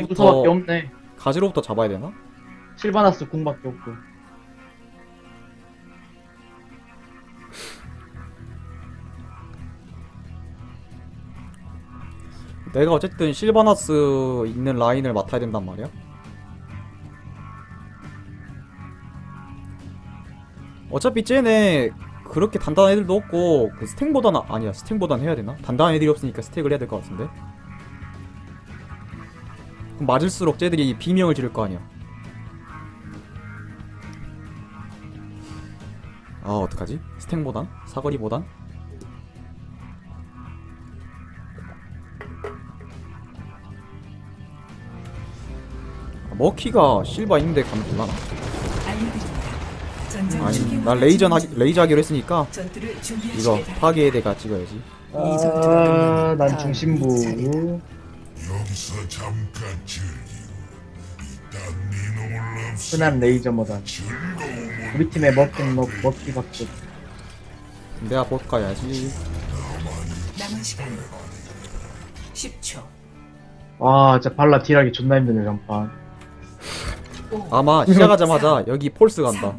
문서밖에 없네. 가지로부터 잡아야 되나? 실바나스 궁밖에 없고. 내가 어쨌든 실바나스 있는 라인을 맡아야 된단 말이야. 어차피 쟤네 그렇게 단단한 애들도 없고 그 스택보다는 아니야 스택보다는 해야 되나? 단단한 애들이 없으니까 스택을 해야 될 것 같은데. 그럼 맞을수록 쟤들이 비명을 지를 거 아니야. 아 어떡하지? 스택 보단? 사거리 보단? 아, 머키가 실바 있는데 가면. 전장 아니 난 레이저 하기 레이저 하기로 했으니까 이거. 파괴의 대가 찍어야지. 아, 난 중심부. 여기서 잠깐 즐기고 이딴 미놈을 없애 흔한 레이저 모단. 우리 팀에 먹긴 먹, 먹기 밖에 없 내가 봇 가야지. 남은 시간 10초. 와, 진짜 발라 딜하기 존나 힘드네, 전판. 5, 아마 시작하자마자 여기 폴스 간다.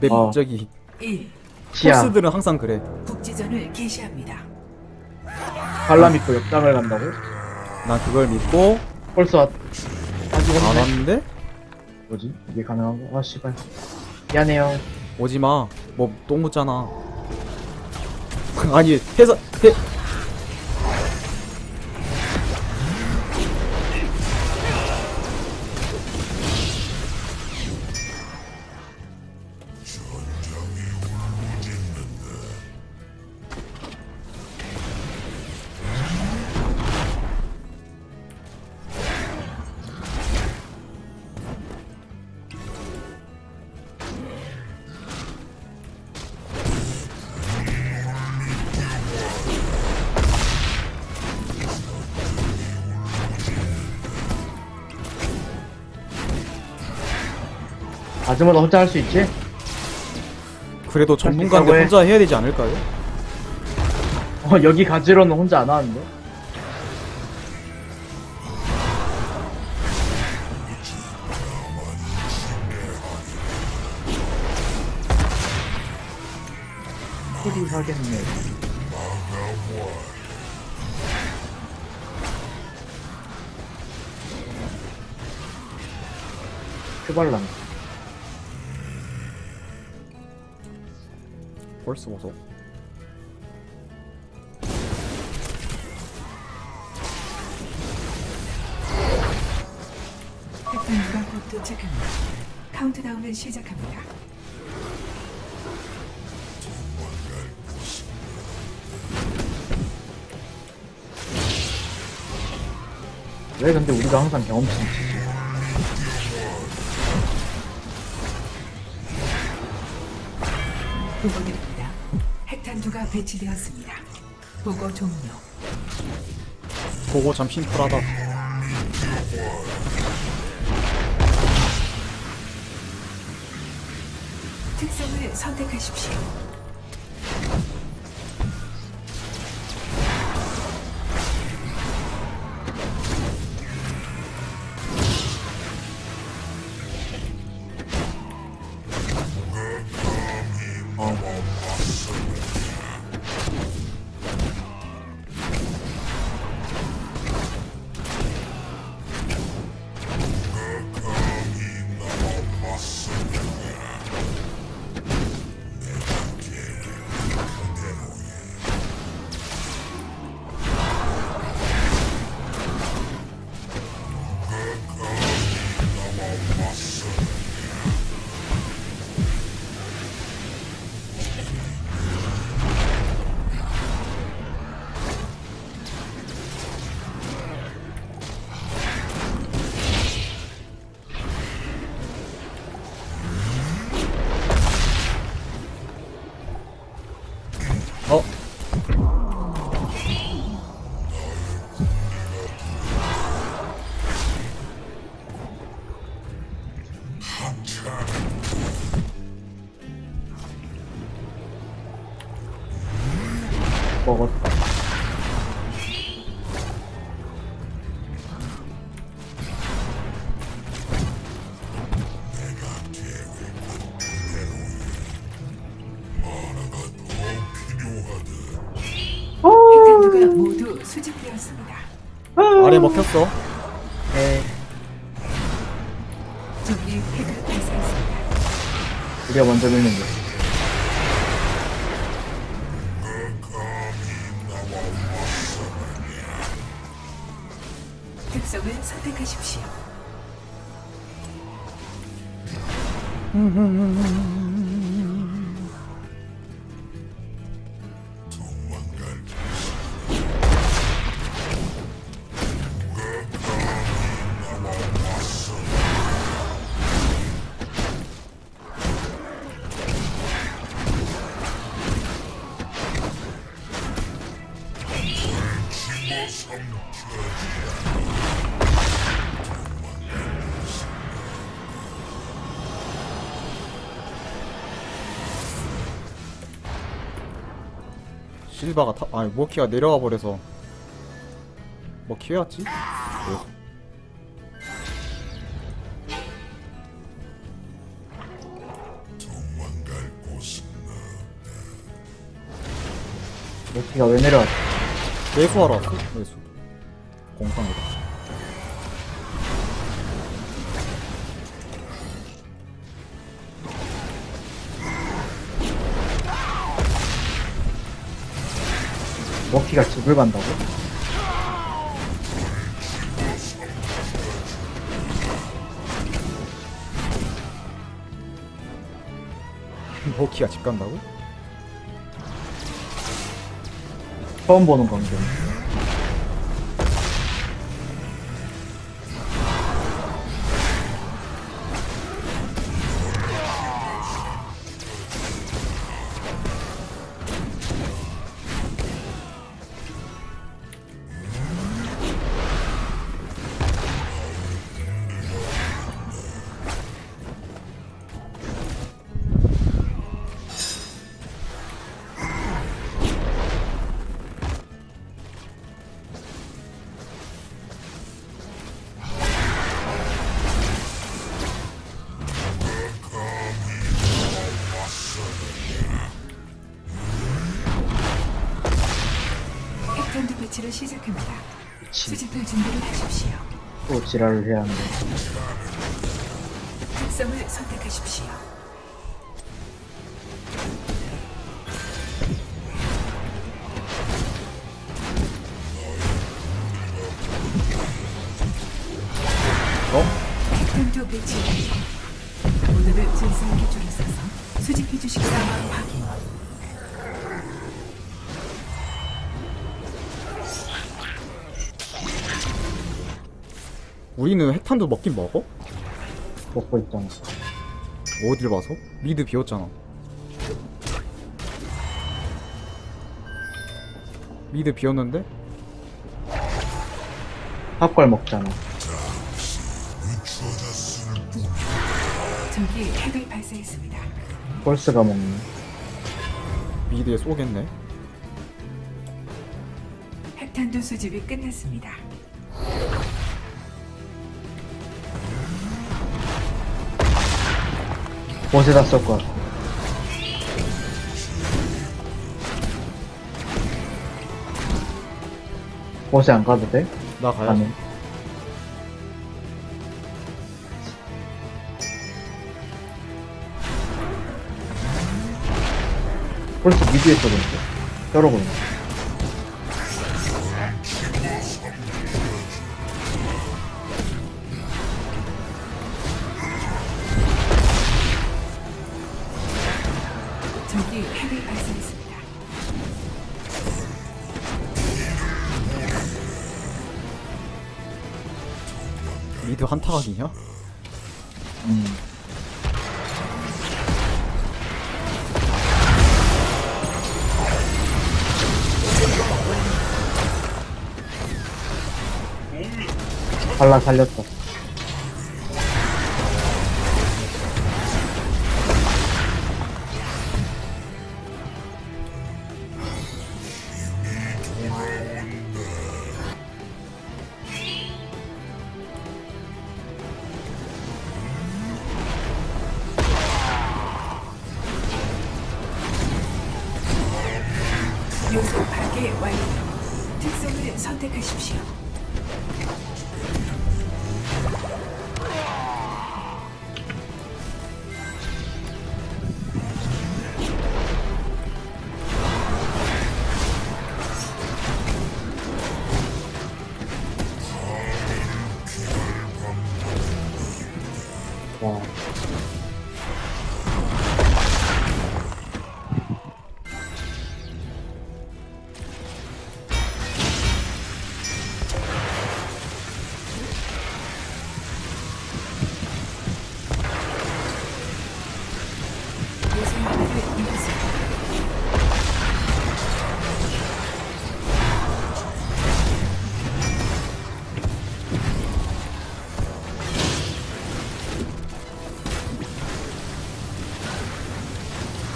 맵 어. 저기 1. 시야. 폴스들은 항상 그래. 국지전을 개시합니다. 발라 믿고 역장을 간다고? 난 그걸 믿고 벌써 왔, 아직 안 없네. 왔는데 뭐지? 이게 가능한 거? 아, 씨발. 미안해요. 오지 마. 뭐 똥 묻잖아. 아니 회사 회 아즈모다 혼자 할 수 있지? 그래도 전문가인데. 혼자 해야 되지 않을까요? 어, 여기 가지로는 혼자 안 하는데? 소리 하겠네. 큐발란. 폴스 보소. 핵탄두가 곧 도착합니다. 카운트다운을 시작합니다. 왜 근데 우리가 항상 경험치. 핵탄두가 배치되었습니다. 보고 종료. 보고 참 심플하다. 특성을 선택하십시오. 선택하십시오. 실바가 타, 아니 모키가 내려와 버려서 뭐 키워야지. 도망갈 곳은 로키가 왜 내려왔지? 매수하러 왔어. 매수. 공상이다. 키가 집을 간다고? 모키가 집 간다고? 처음 보는 광경. 시작합니다. 수집할 준비를 하십시오. 또 지랄을 해야 하는데. 특성을 선택하십시오. 어? 핵탄두 배치 완료. 모두를 질서있게 줄을 서서 수집해 주시기 상황 확인. 우리는 핵탄도 먹긴 먹어? 먹고 있잖아. 어딜 봐서? 미드 비었잖아. 미드 비었는데? 탑걸 먹잖아. 적이 핵을 발사했습니다. 폴스가 먹네. 미드에 쏘겠네. 핵탄두 수집이 끝났습니다. 옷에다 쏠 같아. 옷에 안 가도 돼? 나 가야. 돼. 폴스 미드에 쏘던데. 쩔어고 있네. 미드 한타각이냐? 음. 발라 살렸다. 선택. 선택하십시오.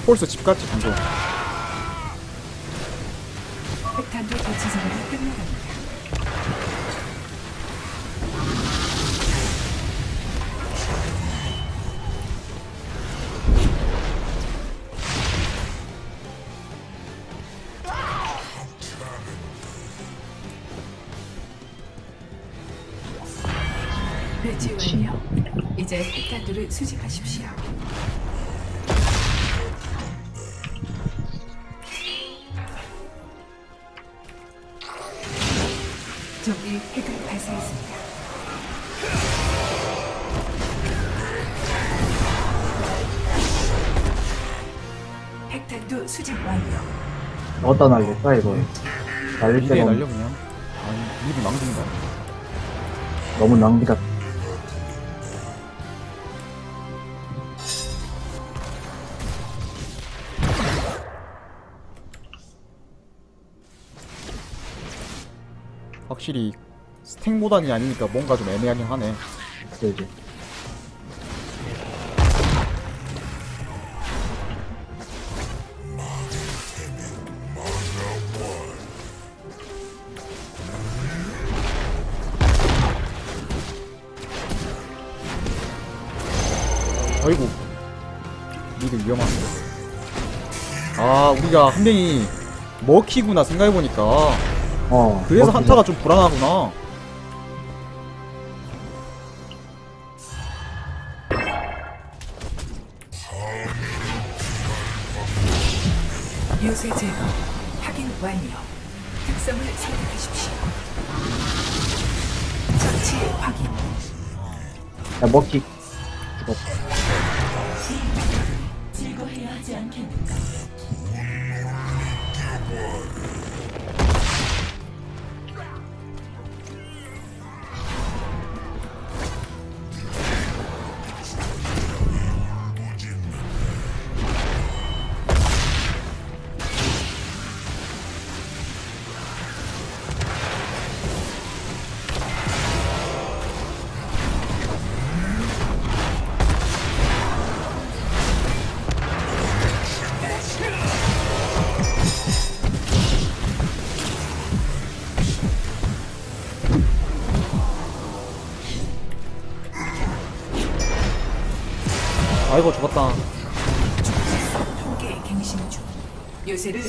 폴스 집 갔지 방금 핵탄두 대치 작업이 끝나갑니다. 배치 완료. 이제 핵탄두를 수집하십시오. 수집 완료. 어디다 날릴까, 이거? 날릴 미드에 때가 날려 그냥 아니 미드 망둥다 너무 낭비가. 확실히 스택보단이 아니니까 뭔가 좀 애매하긴 하네 그지. 아이고 미드 위험한데 아 우리가 한 명이 먹히구나 생각해보니까 어. 그래서 먹히자. 한타가 좀 불안하구나 요새 제거 확인 완료. 특성을 선택하십시오. 처치 확인. 야, 먹기. 죽었다.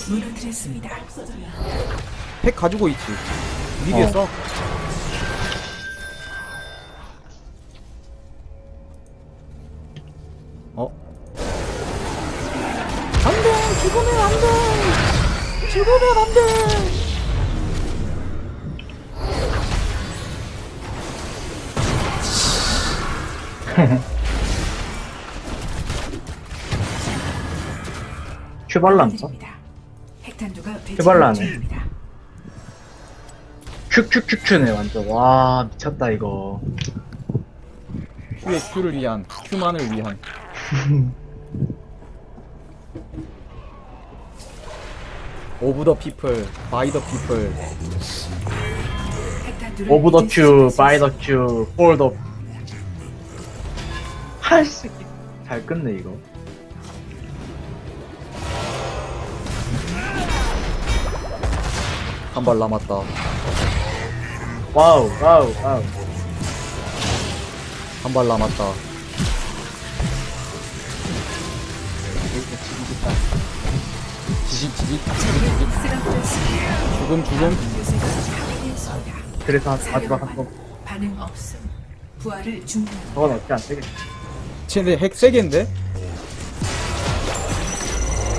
무너뜨렸습니다. 핵 가지고 있지 미드에 어. 써 어? 안돼 죽으면 안돼 죽으면 안돼? 드립니다. 해발라네. 큐큐큐큐네, 완전. 와, 미쳤다, 이거. Q의 Q를 위한 Q만을 위한 오브 더 피플 바이 더 피플 오브 더 큐, 바이 수더 큐, 폴 더. 할수 잘 끝내, 이거. 한 발 남았다 와우, 와우, 와우. 한 발 남았다 지직 지직 쓰러뜨렸습니다. 죽음 죽음. 그래서 한 마지막 한 번. 반응 없음. 부활을 중단. 저건 어떻게 안 되겠지. 쟤네 핵 세겠는데?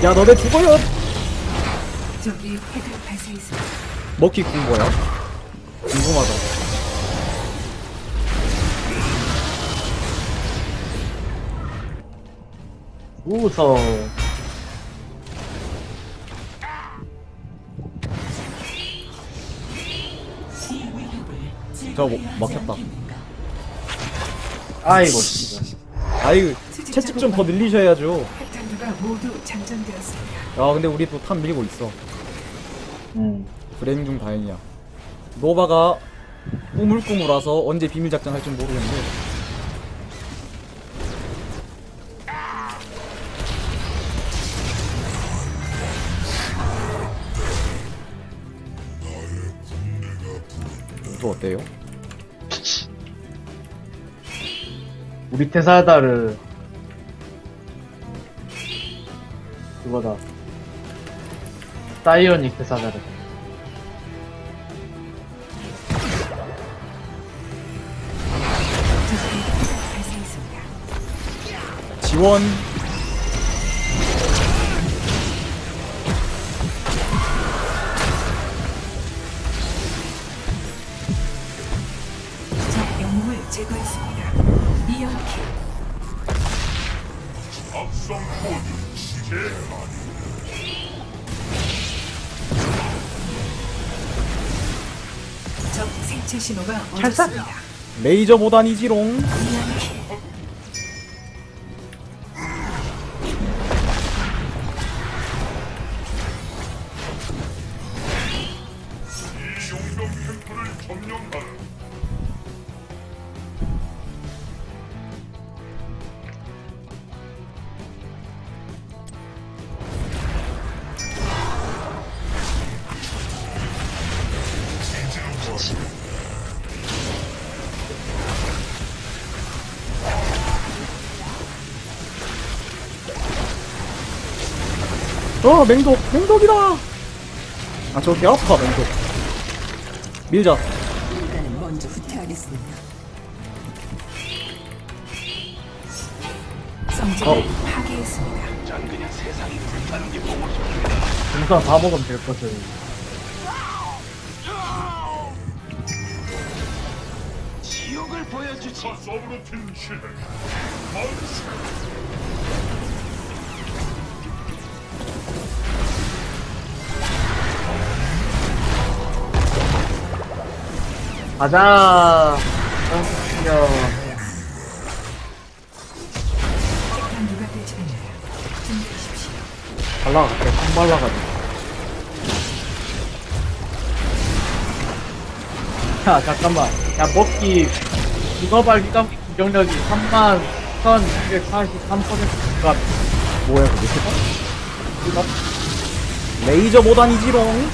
야 너네 죽어요! 적이 핵을 발사했습니다. 먹기 군 거야? 궁금하다 무서워. 저 뭐, 막혔다 아이고, 진짜. 아이고 채찍 좀 더 늘리셔야죠 핵탄두가 모두 장전되었습니다. 야 근데 우리 또 탑 밀고 있어 음. 불행 중 다행이야 노바가 꾸물꾸물 와서 언제 비밀 작전 할지 모르겠는데 또 어때요? 우리 테사다르. 그거다. 사이오닉 테사다르. 지원 적 영웅을 제거했습니다. 이연킬. 악성 코드 시계 적 생체 신호가 얻었습니다. 레이저 보단이지롱 이연킬. 어 맹독 맹독이다 아 저거 개 아파 맹독 밀자 일단은 먼저 후퇴하겠습니다. 성질을 어. 파괴했습니다. 우선 다 먹으면 될 것을. 실행 만 가자. 준비하십시오. 발라갈게. 한 발라가지고. 야, 잠깐만. 야, 먹기. 이거 발 기 감기 공격력이 3만 1243%가 뭐야 그게 이거 레이저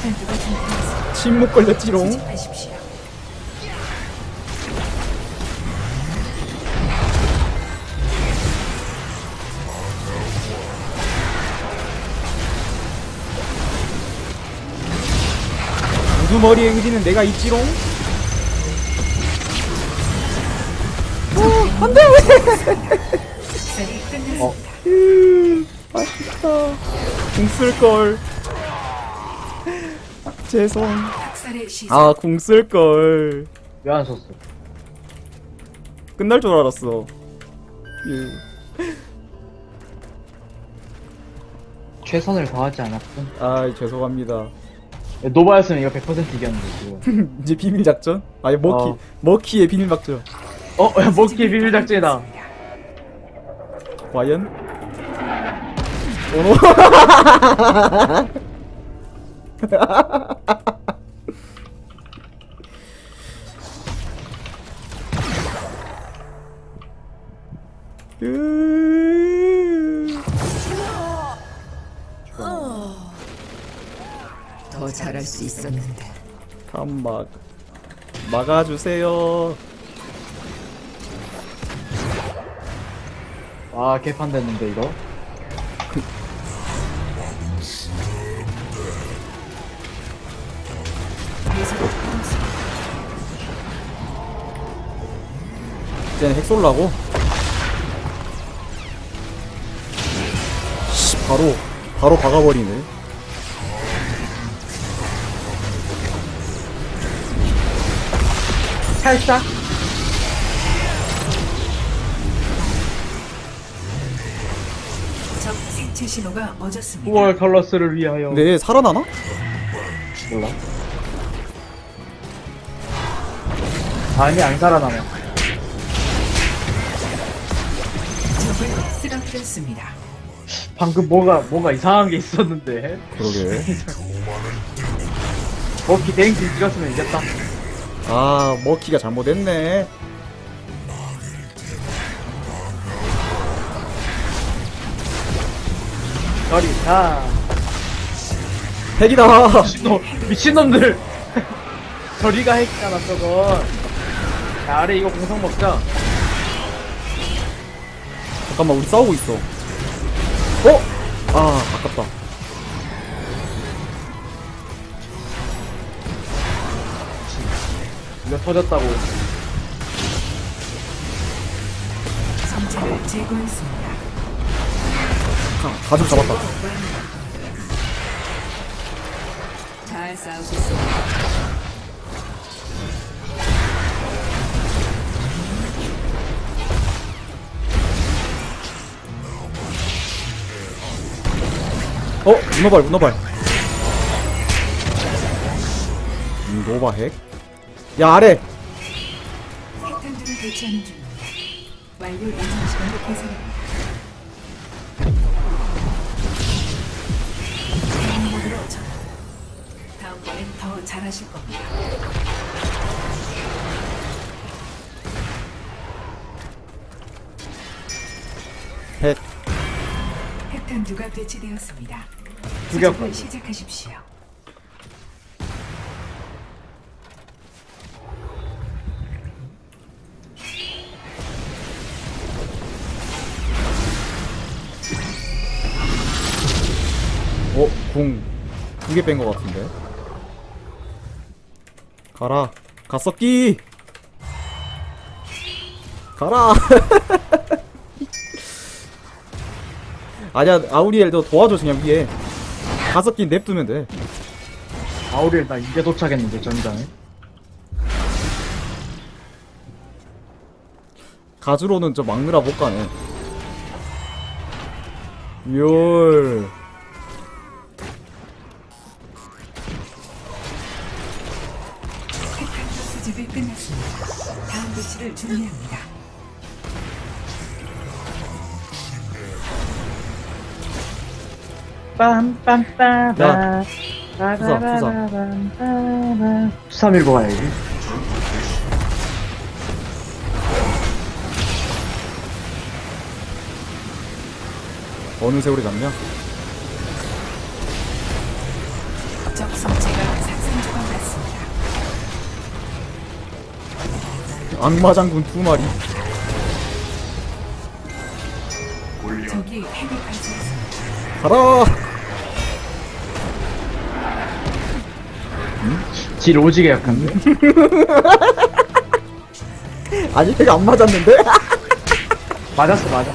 준비되었습니다. 침묵 걸렸지롱 두 머리의 의지는 내가 있지롱 쌀이 끝났습니다. 음, 맛있다 궁 쓸걸 죄송. 아 궁 쓸걸 왜 안 썼어? 끝날 줄 알았어 예. 최선을 다하지 않았군. 아 죄송합니다 노바였으면 이거 100% 이겼는데, 지금. 이제 비밀 작전? 아니 머키 어. 머키의 비밀 작전 어, 야, 먹기 비밀 작전이다. 과연? 오노 막아주세요. 아 개판 됐는데 이거 이제는 핵 쏠라고? 바로 바로 박아버리네. 살짝 적 생체 신호가 멎었습니다. 9월 컬러스를 위하여 근데 얘 살아나나? 몰라 아니 안 적을 쓰러뜨렸습니다. 방금 뭐가 뭐가 이상한 게 있었는데 그러게. 버키 대행진 찍었으면 이겼다 아, 먹기가 잘못했네. 저리 자 핵이다! 미친놈 미친놈들 저리가 핵이잖아 저건 야 아래 이거 공성 먹자 잠깐만, 우리 싸우고 있어. 어? 아, 아깝다. 터졌다고 성체를 제거했습니다. 가- 가죽 잡았다. 잘 싸우셨습니다. 어? 문어발, 문어발. 음, 노바 핵? 야, 아래! 핵탄두를 배치하는 중입니다. 완료 예정 시간을 계산합니다. 다음 모드로 전환. 다음번엔 더 잘하실 겁니다. 핵. 핵탄두가 배치되었습니다. 수집을 시작하십시오. 어? 궁. 두개 뺀 것 같은데? 가라. 가썩기! 가라! 아니야, 아우리엘 너 도와줘, 그냥 위에. 가석기 냅두면 돼. 아우리엘 나 이제 도착했는데 전장에 가주로는 저 막느라 못 가네. 열. 준비합니다. 빰빰빰빰 야, 투사, 투사. 319 가야지 어느 세월이 잡냐? 적 성체가 악마 장군 두 마리. 가라! 질 오지게 약한데 아직 핵안 맞았는데? 맞았어 맞아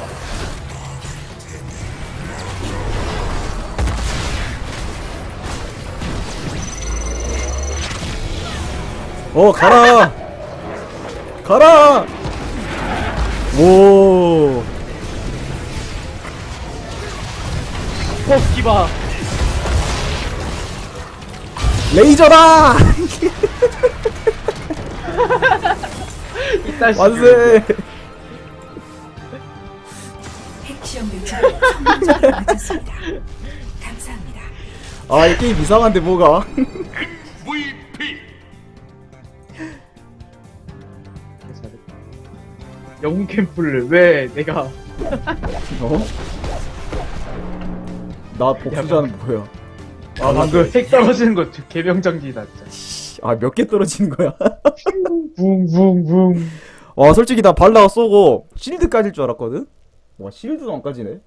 어, 가라! 가라! 오. 봐 레이저다! 이따 완세! 핵 시험 배치를 성공적으로 마쳤습니다. 감사합니다. 아, 이 게임 이상한데, 뭐가? 영웅 캠프를 왜 내가 어? 나 복수자는 뭐야? 아 방금 핵 떨어지는 거 개병정지다 진짜 아, 몇 개 떨어지는 거야? 붕붕붕 와, 솔직히 나 발라가 쏘고, 실드 까질 줄 알았거든? 와, 실드도 안 까지네?